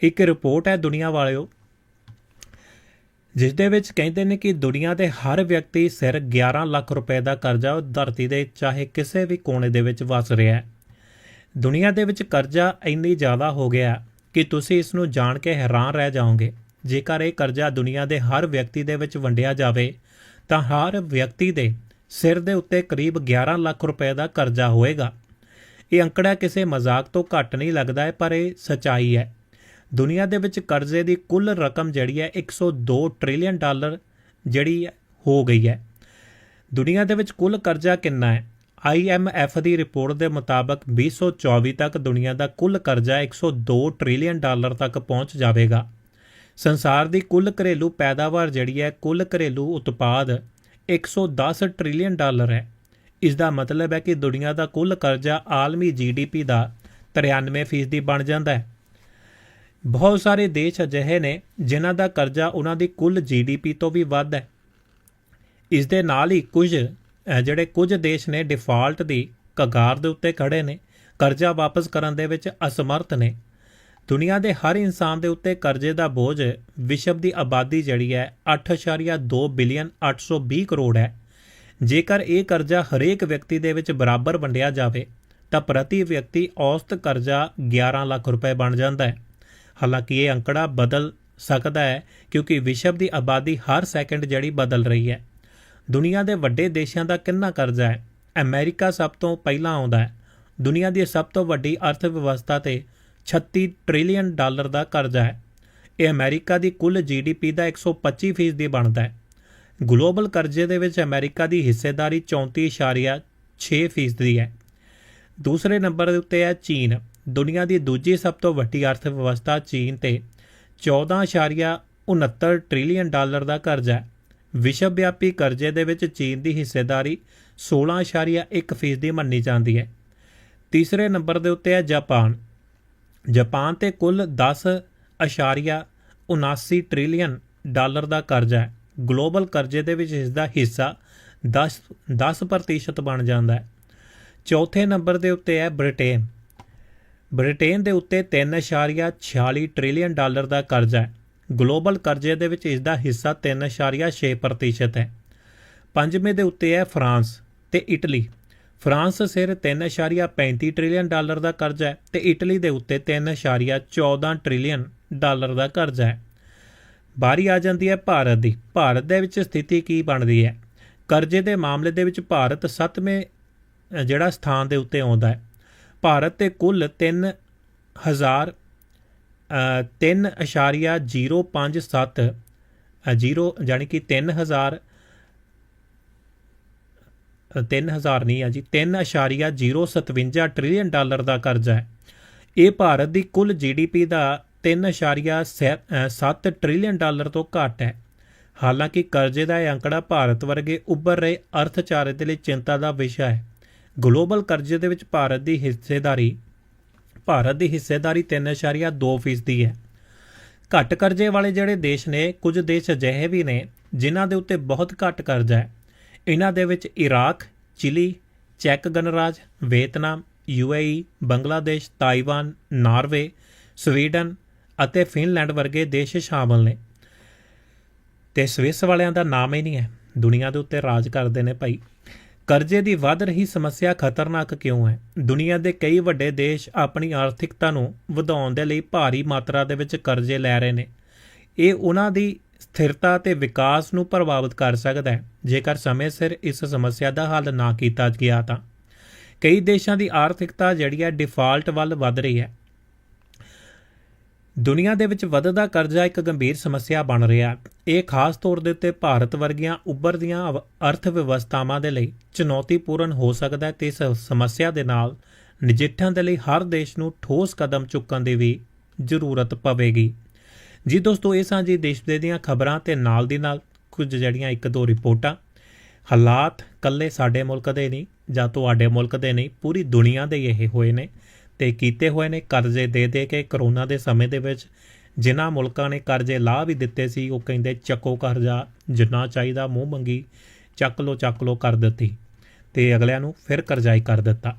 ਇੱਕ ਰਿਪੋਰਟ ਹੈ ਦੁਨੀਆ ਵਾਲਿਓ ਜਿਸ ਦੇ ਵਿੱਚ ਕਹਿੰਦੇ ਨੇ ਕਿ ਦੁਨੀਆ ਦੇ ਹਰ ਵਿਅਕਤੀ ਸਿਰ 11 ਲੱਖ ਰੁਪਏ ਦਾ ਕਰਜ਼ਾ ਧਰਤੀ ਦੇ ਚਾਹੇ ਕਿਸੇ ਵੀ ਕੋਨੇ ਦੇ ਵਿੱਚ ਵਸ ਰਿਹਾ ਹੈ। ਦੁਨੀਆ ਦੇ ਵਿੱਚ ਕਰਜ਼ਾ ਇੰਨੀ ਜ਼ਿਆਦਾ ਹੋ ਗਿਆ ਕਿ ਤੁਸੀਂ ਇਸ ਨੂੰ ਜਾਣ ਕੇ ਹੈਰਾਨ ਰਹਿ ਜਾਓਗੇ। ਜੇਕਰ ਇਹ ਕਰਜ਼ਾ ਦੁਨੀਆ ਦੇ ਹਰ ਵਿਅਕਤੀ ਦੇ ਵਿੱਚ ਵੰਡਿਆ ਜਾਵੇ, ਤਾਂ ਹਰ ਵਿਅਕਤੀ ਦੇ ਸਿਰ ਦੇ ਉੱਤੇ ਕਰੀਬ 11 ਲੱਖ ਰੁਪਏ ਦਾ ਕਰਜ਼ਾ ਹੋਏਗਾ। ਇਹ ਅੰਕੜਾ ਕਿਸੇ ਮਜ਼ਾਕ ਤੋਂ ਘੱਟ ਨਹੀਂ ਲੱਗਦਾ ਹੈ, ਪਰ ਇਹ ਸਚਾਈ ਹੈ। ਦੁਨੀਆ ਦੇ ਵਿੱਚ ਕਰਜ਼ੇ ਦੀ ਕੁੱਲ ਰਕਮ ਜਿਹੜੀ ਹੈ 102 ਟ੍ਰਿਲੀਅਨ ਡਾਲਰ ਜਿਹੜੀ ਹੋ ਗਈ ਹੈ। ਦੁਨੀਆ ਦੇ ਵਿੱਚ ਕੁੱਲ ਕਰਜ਼ਾ ਕਿੰਨਾ ਹੈ? IMF ਦੀ ਰਿਪੋਰਟ ਦੇ ਮੁਤਾਬਕ 2024 ਤੱਕ ਦੁਨੀਆ ਦਾ ਕੁੱਲ ਕਰਜ਼ਾ 102 ਟ੍ਰਿਲੀਅਨ ਡਾਲਰ ਤੱਕ ਪਹੁੰਚ ਜਾਵੇਗਾ। ਸੰਸਾਰ ਦੀ ਕੁੱਲ ਘਰੇਲੂ ਪੈਦਾਵਾਰ ਜਿਹੜੀ ਹੈ, ਕੁੱਲ ਘਰੇਲੂ ਉਤਪਾਦ 110 ਟ੍ਰਿਲੀਅਨ ਡਾਲਰ ਹੈ। ਇਸ ਦਾ ਮਤਲਬ ਹੈ ਕਿ ਦੁਨੀਆ ਦਾ ਕੁੱਲ ਕਰਜ਼ਾ ਆਲਮੀ GDP ਦਾ 93% ਬਣ ਜਾਂਦਾ ਹੈ। ਬਹੁਤ ਸਾਰੇ ਦੇਸ਼ ਅਜਿਹੇ ਨੇ ਜਿਨ੍ਹਾਂ ਦਾ ਕਰਜ਼ਾ ਉਹਨਾਂ ਦੀ ਕੁੱਲ GDP ਤੋਂ ਵੀ ਵੱਧ ਹੈ। ਇਸ ਦੇ ਨਾਲ ਹੀ ਕੁਝ ਜਿਹੜੇ ਕੁਝ ਦੇਸ਼ ਨੇ ਡਿਫਾਲਟ ਦੀ ਕਗਾਰ ਦੇ ਉੱਤੇ ਖੜੇ ਨੇ, ਕਰਜ਼ਾ ਵਾਪਸ ਕਰਨ ਦੇ ਵਿੱਚ ਅਸਮਰਥ ਨੇ। ਦੁਨੀਆ ਦੇ ਹਰ ਇਨਸਾਨ ਦੇ ਉੱਤੇ ਕਰਜ਼ੇ ਦਾ ਬੋਝ ਵਿਸ਼ਵ ਦੀ ਆਬਾਦੀ ਜਿਹੜੀ ਹੈ 8.2 ਬਿਲੀਅਨ 820 ਕਰੋੜ ਹੈ। ਜੇਕਰ ਇਹ ਕਰਜ਼ਾ ਹਰੇਕ ਵਿਅਕਤੀ ਦੇ ਵਿੱਚ ਬਰਾਬਰ ਵੰਡਿਆ ਜਾਵੇ, ਤਾਂ ਪ੍ਰਤੀ ਵਿਅਕਤੀ ਔਸਤ ਕਰਜ਼ਾ 11 ਲੱਖ ਰੁਪਏ ਬਣ ਜਾਂਦਾ ਹੈ। ਹਾਲਾਂਕਿ ਇਹ ਅੰਕੜਾ ਬਦਲ ਸਕਦਾ ਹੈ ਕਿਉਂਕਿ ਵਿਸ਼ਵ ਦੀ ਆਬਾਦੀ ਹਰ ਸੈਕਿੰਡ ਜਿਹੜੀ ਬਦਲ ਰਹੀ ਹੈ। ਦੁਨੀਆ ਦੇ ਵੱਡੇ ਦੇਸ਼ਾਂ ਦਾ ਕਿੰਨਾ ਕਰਜ਼ਾ ਹੈ? ਅਮਰੀਕਾ ਸਭ ਤੋਂ ਪਹਿਲਾਂ ਆਉਂਦਾ ਹੈ। ਦੁਨੀਆ ਦੀ ਸਭ ਤੋਂ ਵੱਡੀ ਅਰਥ ਵਿਵਸਥਾ ਤੇ 36 ਟ੍ਰਿਲੀਅਨ ਡਾਲਰ ਦਾ ਕਰਜ਼ਾ ਹੈ। ਇਹ ਅਮਰੀਕਾ ਦੀ ਕੁੱਲ ਜੀਡੀਪੀ ਦਾ 125% ਦੀ ਬਣਦਾ ਹੈ। ਗਲੋਬਲ ਕਰਜ਼ੇ ਦੇ ਵਿੱਚ ਅਮਰੀਕਾ ਦੀ ਹਿੱਸੇਦਾਰੀ 34.6% ਦੀ ਹੈ। ਦੂਸਰੇ ਨੰਬਰ ਦੇ ਉੱਤੇ ਹੈ ਚੀਨ। ਦੁਨੀਆ ਦੀ ਦੂਜੀ ਸਭ ਤੋਂ ਵੱਡੀ ਅਰਥ ਵਿਵਸਥਾ ਚੀਨ ਤੇ 14.69 ਟ੍ਰਿਲੀਅਨ ਡਾਲਰ ਦਾ ਕਰਜ਼ਾ ਹੈ। ਵਿਸ਼ਵ ਵਿਆਪੀ ਕਰਜ਼ੇ ਦੇ ਵਿੱਚ ਚੀਨ ਦੀ ਹਿੱਸੇਦਾਰੀ 16.1% ਦੀ ਮੰਨੀ ਜਾਂਦੀ ਹੈ। ਤੀਸਰੇ ਨੰਬਰ ਦੇ ਉੱਤੇ ਹੈ ਜਾਪਾਨ। ਜਾਪਾਨ ਤੇ ਕੁੱਲ 10.79 ਟ੍ਰਿਲੀਅਨ ਡਾਲਰ ਦਾ ਕਰਜ਼ਾ ਹੈ। ਗਲੋਬਲ ਕਰਜ਼ੇ ਦੇ ਵਿੱਚ ਇਸ ਦਾ ਹਿੱਸਾ 10 10% ਬਣ ਜਾਂਦਾ ਹੈ। ਚੌਥੇ ਨੰਬਰ ਦੇ ਉੱਤੇ ਹੈ ਬ੍ਰਿਟੇਨ। ਬ੍ਰਿਟੇਨ ਦੇ ਉੱਤੇ 3.46 ਟ੍ਰਿਲੀਅਨ ਡਾਲਰ ਦਾ ਕਰਜ਼ਾ ਹੈ। ਗਲੋਬਲ ਕਰਜ਼ੇ ਦੇ ਵਿੱਚ ਇਸ ਦਾ ਹਿੱਸਾ 3.6% ਹੈ। ਪੰਜਵੇਂ ਦੇ ਉੱਤੇ ਹੈ ਫਰਾਂਸ ਤੇ ਇਟਲੀ। ਫਰਾਂਸ ਸਿਰ 3.35 ਟ੍ਰਿਲੀਅਨ ਡਾਲਰ ਦਾ ਕਰਜ਼ਾ ਹੈ ਤੇ ਇਟਲੀ ਦੇ ਉੱਤੇ 3.14 ਟ੍ਰਿਲੀਅਨ ਡਾਲਰ ਦਾ ਕਰਜ਼ਾ ਹੈ। ਬਾਰੀ ਆ ਜਾਂਦੀ ਹੈ ਭਾਰਤ ਦੀ। ਭਾਰਤ ਦੇ ਵਿੱਚ ਸਥਿਤੀ ਕੀ ਬਣਦੀ ਹੈ? ਕਰਜ਼ੇ ਦੇ ਮਾਮਲੇ ਦੇ ਵਿੱਚ ਭਾਰਤ 7ਵੇਂ ਜਿਹੜਾ ਸਥਾਨ ਦੇ ਉੱਤੇ ਆਉਂਦਾ ਹੈ। ਭਾਰਤ ਦੇ ਕੁੱਲ 3000 3.057 0 ਯਾਨੀ ਕਿ 3000 3000 ਨਹੀਂ ਆ ਜੀ 3.057 ਟ੍ਰਿਲੀਅਨ ਡਾਲਰ ਦਾ ਕਰਜ਼ਾ ਹੈ। ਇਹ ਭਾਰਤ ਦੀ ਕੁੱਲ ਜੀਡੀਪੀ ਦਾ 3.7 ਟ੍ਰਿਲੀਅਨ ਡਾਲਰ ਤੋਂ ਘੱਟ ਹੈ। ਹਾਲਾਂਕਿ ਕਰਜ਼ੇ ਦਾ ਇਹ ਅੰਕੜਾ ਭਾਰਤ ਵਰਗੇ ਉੱਭਰ ਰਹੇ ਅਰਥਚਾਰੇ ਦੇ ਲਈ ਚਿੰਤਾ ਦਾ ਵਿਸ਼ਾ ਹੈ। ਗਲੋਬਲ ਕਰਜ਼ੇ ਦੇ ਵਿੱਚ ਭਾਰਤ ਦੀ ਹਿੱਸੇਦਾਰੀ ਭਾਰਤ ਦੀ ਹਿੱਸੇਦਾਰੀ 3.2% ਦੀ ਹੈ। ਘੱਟ ਕਰਜ਼ੇ ਵਾਲੇ ਜਿਹੜੇ ਦੇਸ਼ ਨੇ ਕੁਝ ਦੇਸ਼ ਅਜਿਹੇ ਵੀ ਨੇ ਜਿਨ੍ਹਾਂ ਦੇ ਉੱਤੇ ਬਹੁਤ ਘੱਟ ਕਰਜ਼ਾ ਹੈ। ਇਹਨਾਂ ਦੇ ਵਿੱਚ ਇਰਾਕ, ਚਿਲੀ, ਚੈਕ ਗਣਰਾਜ, Vietnam, UAE, Bangladesh, Taiwan, Norway, Sweden ਅਤੇ ਫਿਨਲੈਂਡ ਵਰਗੇ ਦੇਸ਼ ਸ਼ਾਮਲ ਨੇ। ਤੇ ਸਵਿਸ ਵਾਲਿਆਂ ਦਾ ਨਾਮ ਹੀ ਨਹੀਂ ਹੈ। ਦੁਨੀਆ ਦੇ ਉੱਤੇ ਰਾਜ ਕਰਦੇ ਨੇ ਭਾਈ। ਕਰਜ਼ੇ ਦੀ ਵੱਧ ਰਹੀ ਸਮੱਸਿਆ ਖਤਰਨਾਕ ਕਿਉਂ ਹੈ? ਦੁਨੀਆ ਦੇ ਕਈ ਵੱਡੇ ਦੇਸ਼ ਆਪਣੀ ਆਰਥਿਕਤਾ ਨੂੰ ਵਧਾਉਣ ਦੇ ਲਈ ਭਾਰੀ ਮਾਤਰਾ ਦੇ ਵਿੱਚ ਕਰਜ਼ੇ ਲੈ ਰਹੇ ਨੇ। ਇਹ ਉਹਨਾਂ ਦੀ ਸਥਿਰਤਾ ਤੇ ਵਿਕਾਸ ਨੂੰ ਪ੍ਰਭਾਵਿਤ ਕਰ ਸਕਦਾ ਹੈ। ਜੇਕਰ ਸਮੇਂ ਸਿਰ ਇਸ ਸਮੱਸਿਆ ਦਾ ਹੱਲ ਨਾ ਕੀਤਾ ਗਿਆ ਤਾਂ। ਕਈ ਦੇਸ਼ਾਂ ਦੀ ਆਰਥਿਕਤਾ ਜਿਹੜੀ ਹੈ ਡਿਫਾਲਟ ਵੱਲ ਵੱਧ ਰਹੀ ਹੈ। ਦੁਨੀਆ ਦੇ ਵਿੱਚ ਵੱਧਦਾ ਕਰਜ਼ਾ ਇੱਕ ਗੰਭੀਰ ਸਮੱਸਿਆ ਬਣ ਰਿਹਾ ਹੈ। ਇਹ ਖਾਸ ਤੌਰ ਦੇ ਉੱਤੇ ਭਾਰਤ ਵਰਗੀਆਂ ਉੱਭਰਦੀਆਂ ਅਵ- ਅਰਥ ਵਿਵਸਥਾਵਾਂ ਦੇ ਲਈ ਚੁਣੌਤੀਪੂਰਨ ਹੋ ਸਕਦਾ ਹੈ ਤੇ ਇਸ ਸਮੱਸਿਆ ਦੇ ਨਾਲ ਨਜਿੱਠਣ ਦੇ ਲਈ ਹਰ ਦੇਸ਼ ਨੂੰ ਠੋਸ ਕਦਮ ਚੁੱਕਣ ਦੀ ਵੀ ਜ਼ਰੂਰਤ ਪਵੇਗੀ। ਜੀ ਦੋਸਤੋ, ਇਹ ਸਾਂ ਜੀ ਦੇਸ਼ ਦੇ ਦੀਆਂ ਖਬਰਾਂ ਤੇ ਨਾਲ ਦੀ ਨਾਲ ਕੁਝ ਜਿਹੜੀਆਂ ਇੱਕ ਦੋ ਰਿਪੋਰਟਾਂ। ਹਾਲਾਤ ਕੱਲੇ ਸਾਡੇ ਮੁਲਕ ਦੇ ਨਹੀਂ ਜਾਂ ਤੁਹਾਡੇ ਮੁਲਕ ਦੇ ਨਹੀਂ, ਪੂਰੀ ਦੁਨੀਆ ਦੇ ਇਹ ਹੋਏ ਨੇ। ਤੇ ਕੀਤੇ ਹੋਏ ਨੇ ਕਰਜ਼ੇ ਦੇ ਦੇ ਕੇ ਕਰੋਨਾ ਦੇ ਸਮੇਂ ਦੇ ਵਿੱਚ ਜਿਨ੍ਹਾਂ ਮੁਲਕਾਂ ਨੇ ਕਰਜ਼ੇ ਲਾ ਵੀ ਦਿੱਤੇ ਸੀ, ਉਹ ਕਹਿੰਦੇ ਚੱਕੋ ਕਰਜ਼ਾ, ਜਿੰਨਾ ਚਾਹੀਦਾ ਮੂੰਹ ਮੰਗੀ ਚੱਕ ਲੋ ਚੱਕ ਲੋ ਕਰ ਦਿੱਤੀ। ਤੇ ਅਗਲਿਆਂ ਨੂੰ ਫਿਰ ਕਰਜ਼ਾਈ ਕਰ ਦਿੱਤਾ।